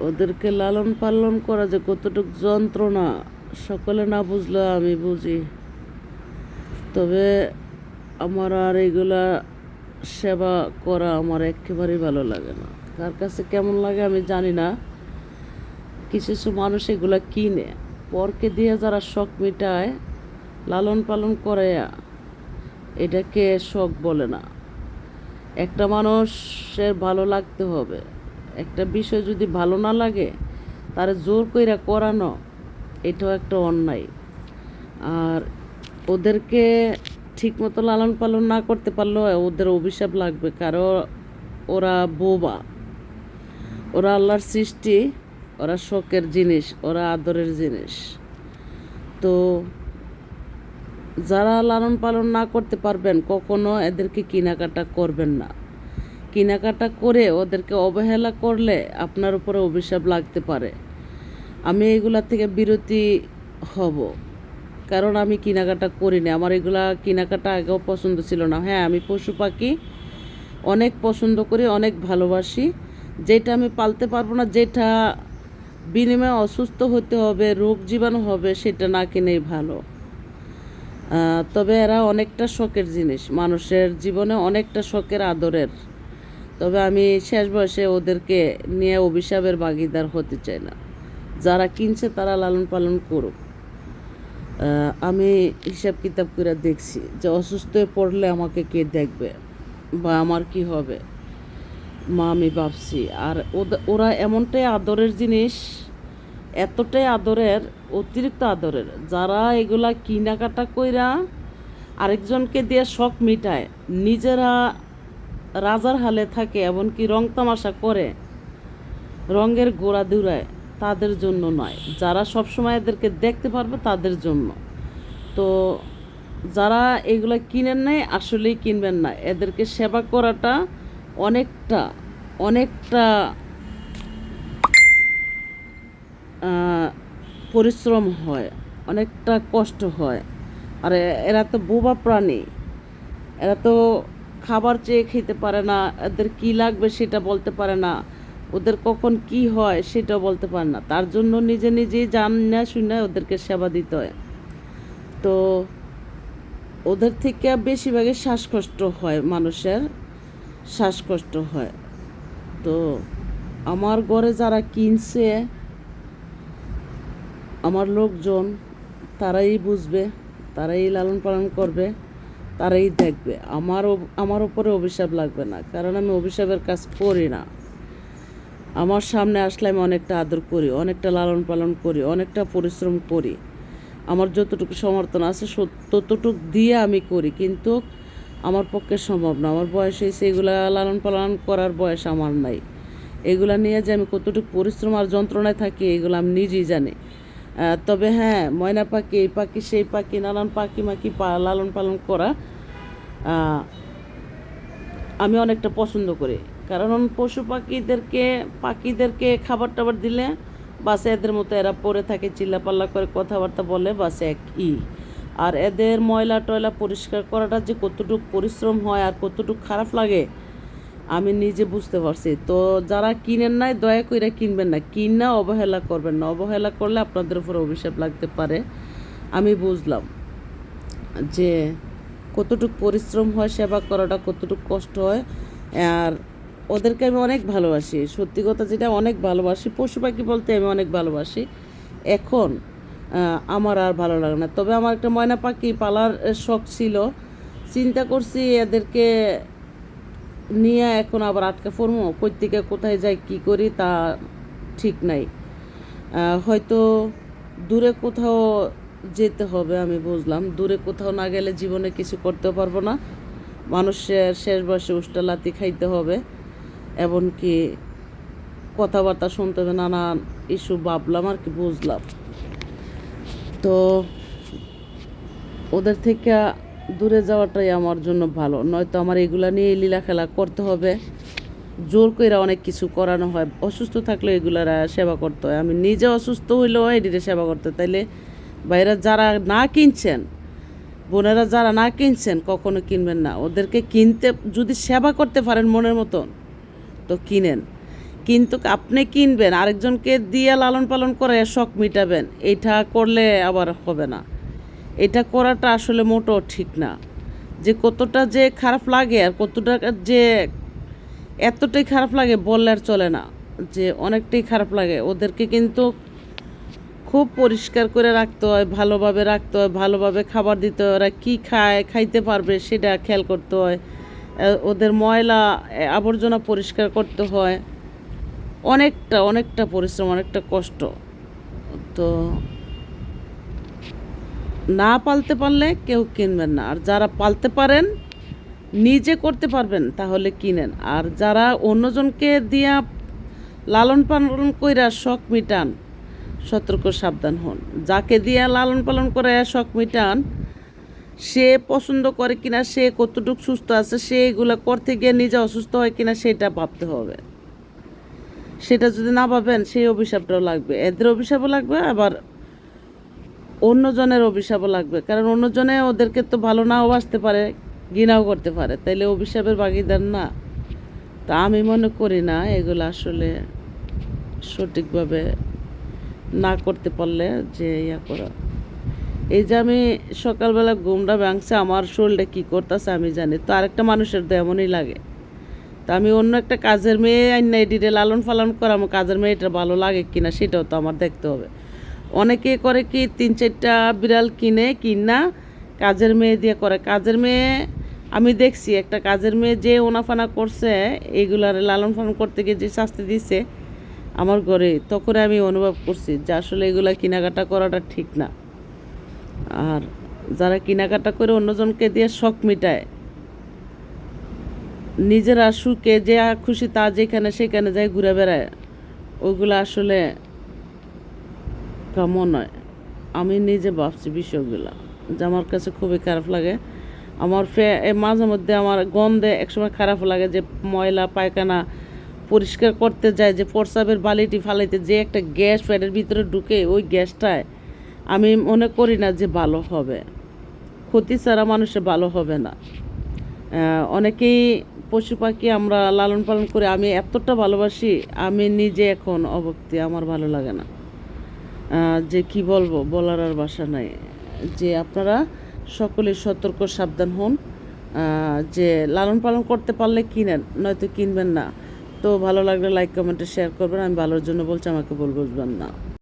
ওদেরকে লালন পালন করা যে কতটুক যন্ত্রণা, সকলে না বুঝলে আমি বুঝি। তবে আমার আর এগুলা সেবা করা আমার একেবারেই ভালো লাগে না। কার কাছে কেমন লাগে আমি জানি না। কিছু কিছু মানুষ এগুলা কিনে, পরকে দিয়ে যারা শখ মিটায়, লালন পালন করে, এটাকে শখ বলে না। একটা মানুষের ভালো লাগতে হবে। একটা বিষয় যদি ভালো না লাগে, তার জোর কইরা করানো, এটাও একটা অন্যায়। আর ওদেরকে ঠিকমতো লালন পালন না করতে পারলেও ওদের অভিশাপ লাগবে, কারণ ওরা বোবা। ওরা আল্লাহর সৃষ্টি, ওরা শখের জিনিস, ওরা আদরের জিনিস। তো যারা লালন পালন না করতে পারবেন, কখনো এদেরকে কেনাকাটা করবেন না। কেনাকাটা করে ওদেরকে অবহেলা করলে আপনার উপরে অভিশাপ লাগতে পারে। আমি এগুলা থেকে বিরতি হব। কারণ আমি কেনাকাটা করি না আমার এগুলা কেনাকাটা আগেও পছন্দ ছিল না। হ্যাঁ আমি পশু পাখি অনেক পছন্দ করি, অনেক ভালোবাসি। যেটা আমি পালতে পারব না, যেটা বিনিময়ে অসুস্থ হতে হবে, রোগ জীবাণু হবে, সেটা না কিনেই ভালো। তবে এরা অনেকটা শখের জিনিস। মানুষের জীবনে অনেকটা শখের আদরের। তবে আমি শেষ বয়সে ওদেরকে নিয়ে অভিশাপের ভাগিদার হতে চাই না। যারা কিনছে তারা লালন পালন করুক। আমি হিসাব কিতাব করে দেখছি যে অসুস্থ হয়ে পড়লে আমাকে কে দেখবে বা আমার কি হবে? মা, আমি ভাবছি। আর ওরা এমনটাই আদরের জিনিস, এতটাই আদরের, অতিরিক্ত আদরের। যারা এগুলা কিনাকাটা কইরা আরেকজনকে দিয়ে শখ মিটায়, নিজেরা রাজার হালে থাকে এমনকি রং তামাশা করে, রঙের গোড়া দুরায় তাদের জন্য নয়। যারা সবসময় এদেরকে দেখতে পারবে তাদের জন্য। তো যারা এগুলো কিনেন নাই, আসলেই কিনবেন না। এদেরকে সেবা করাটা অনেকটা অনেকটা পরিশ্রম হয়, অনেকটা কষ্ট হয়। আর এরা তো বোবা প্রাণী। এরা তো খাবার চেয়ে খেতে পারে না, এদের কি লাগবে সেটা বলতে পারে না, ওদের কখন কি হয় সেটা বলতে পারে না। তার জন্য নিজে নিজেই জান না শুনে ওদেরকে সেবা দিতে হয়। তো ওদের থেকে বেশিরভাগই শ্বাসকষ্ট হয়, মানুষের শ্বাসকষ্ট হয়। তো আমার ঘরে যারা কিনছে, আমার লোকজন, তারাই বুঝবে, তারাই লালন পালন করবে। তারাই দেখবে। আমার আমার উপরে অভিশাপ লাগবে না, কারণ আমি অভিশাপের কাজ করি না। আমার সামনে আসলে আমি অনেকটা আদর করি, অনেকটা লালন পালন করি, অনেকটা পরিশ্রম করি। আমার যতটুকু সমর্থন আছে ততটুকু দিয়ে আমি করি, কিন্তু আমার পক্ষে সম্ভব না। আমার বয়স হয়েছে এগুলা লালন পালন করার বয়স আমার নাই। এগুলা নিয়ে যে আমি কতটুকু পরিশ্রম আর যন্ত্রণায় থাকি, এগুলো আমি নিজেই জানি। তবে হ্যাঁ ময়না পাখি, এই পাখি, সেই পাখি, নানান পাখি মাখি লালন পালন করা আমি অনেকটা পছন্দ করি। কারণ পশু পাখিদেরকে পাখিদেরকে খাবার টাবার দিলে বাসে এদের মতো এরা পড়ে থাকে, চিল্লাপাল্লা করে কথাবার্তা বলে, বাসে এক ই। আর এদের ময়লা টয়লা পরিষ্কার করাটা যে কতটুকু পরিশ্রম হয় আর কতটুকু খারাপ লাগে আমি নিজে বুঝতে পারছি। তো যারা কিনেন নাই, দয়া করে কিনবেন না। কিনা অবহেলা করবেন না। অবহেলা করলে আপনাদের উপর অভিশাপ লাগতে পারে। আমি বুঝলাম যে কতটুক পরিশ্রম হয়, সেবা করাটা কতটুক কষ্ট হয়। আর ওদেরকে আমি অনেক ভালোবাসি। সত্যি কথা যেটা, অনেক ভালোবাসি। পশু পাখি বলতে আমি অনেক ভালোবাসি। এখন আমার আর ভালো লাগে না। তবে আমার একটা ময়না পাখি পালার শখ ছিল। চিন্তা করছি এদেরকে নিয়ে এখন আবার আটকে পড়ব। থেকে কোথায় যাই, কি করি তা ঠিক নাই। হয়তো দূরে কোথাও যেতে হবে আমি বুঝলাম। দূরে কোথাও না গেলে জীবনে কিছু করতে পারব না। মানুষের শেষ বয়সে উষ্টালাতি খাইতে হবে, এমনকি কথাবার্তা শুনতে হবে নানান ইস্যু ভাবলাম আর কি, বুঝলাম। তো ওদের থেকে দূরে যাওয়াটাই আমার জন্য ভালো। নয়তো আমার এগুলা নিয়ে লীলা খেলা করতে হবে। জোর করে অনেক কিছু করানো হয়। অসুস্থ থাকলে এগুলার সেবা করতে হয়। আমি নিজে অসুস্থ হইলেও এটিতে সেবা করতে তাইলে বাইরে যারা না কিনছেন, বোনেরা যারা না কিনছেন, কখনো কিনবেন না। ওদেরকে কিনতে, যদি সেবা করতে পারেন মনের মতন, তো কিনেন। কিন্তু আপনি কিনবেন, আরেকজনকে দিয়ে লালন পালন করে শখ মিটাবেন। এটা করলে আবার হবে না। এটা করাটা আসলে মোটেও ঠিক না। যে কতটা যে খারাপ লাগে আর কতটা যে এতটাই খারাপ লাগে বললে আর চলে না। যে অনেকটাই খারাপ লাগে। ওদেরকে কিন্তু খুব পরিষ্কার করে রাখতে হয়, ভালোভাবে রাখতে হয়, ভালোভাবে খাবার দিতে হয়। ওরা কী খায়, খাইতে পারবে সেটা খেয়াল করতে হয়। ওদের ময়লা আবর্জনা পরিষ্কার করতে হয়। অনেকটা অনেকটা পরিশ্রম, অনেকটা কষ্ট। তো না পালতে পারলে কেউ কিনবেন না। আর যারা পালতে পারেন, নিজে করতে পারবেন, তাহলে কিনেন। আর যারা অন্যজনকে দিয়া লালন পালন কইরা শখ মিটান, সতর্ক, সাবধান হন। যাকে দিয়া লালন পালন করে শখ মিটান, সে পছন্দ করে কিনা, সে কতটুকু সুস্থ আছে, সে এগুলো করতে গিয়ে নিজে অসুস্থ হয় কিনা, সেটা ভাবতে হবে। সেটা যদি না ভাবেন, সেই অভিশাপটাও লাগবে। এদের অভিশাপও লাগবে, আবার অন্যজনের অভিশাপও লাগবে। কারণ অন্যজনে ওদেরকে তো ভালো নাও বাসতে পারে, ঘৃণাও করতে পারে। তাইলে অভিশাপের বাগিদার না। তা আমি মনে করি না এগুলো আসলে সঠিকভাবে না করতে পারলে যে ইয়া করা। এই যে আমি সকালবেলা ঘুমটা ভাঙছে, আমার শরীরটা কী করতেছে আমি জানি। তো আরেকটা মানুষের তো এমনই লাগে। তা আমি অন্য একটা কাজের মেয়ে আইনা এডিটে লালন পালন করা আমার কাজের মেয়েটা ভালো লাগে কিনা সেটাও তো আমার দেখতে হবে। অনেকে করে কি তিন চারটা বিড়াল কিনে, কিনা কাজের মেয়ে দিয়ে করে। কাজের মেয়ে, আমি দেখছি একটা কাজের মেয়ে যে ওনাফানা করছে, এইগুলার লালন পালন করতে গিয়ে যে শাস্তি দিছে আমার ঘরে তখন আমি অনুভব করছি যে আসলে এগুলা কেনাকাটা করাটা ঠিক না। আর যারা কেনাকাটা করে অন্যজনকে দিয়ে শখ মিটায়, নিজেরা সুখে যে খুশি তা যেখানে সেখানে যায় ঘুরে বেড়ায় ওইগুলো আসলে কেমন নয় আমি নিজে ভাবছি বিষয়গুলো, যে আমার কাছে খুবই খারাপ লাগে। আমার ফে মাঝে মধ্যে আমার গন্ধে একসময় খারাপ লাগে যে ময়লা, পায়খানা পরিষ্কার করতে যায় যে প্রস্রাবের বালিটি ফালাইতে যে একটা গ্যাস প্যাডের ভিতরে ঢুকে ওই গ্যাসটায় আমি মনে করি না যে ভালো হবে। ক্ষতি ছাড়া মানুষের ভালো হবে না। অনেকেই পশু পাখি আমরা লালন পালন করে আমি এতটা ভালোবাসি, আমি নিজে এখন অবক্তি আমার ভালো লাগে না। যে কি বলব, বলার আর বাসা নাই। যে আপনারা সকলে সতর্ক, সাবধান হন। যে লালন পালন করতে পারলে কিনেন, নয়তো কিনবেন না। তো ভালো লাগলে লাইক কমেন্টে শেয়ার করবেন। আমি ভালোর জন্য বলছি, আমাকে বল বুঝবেন না।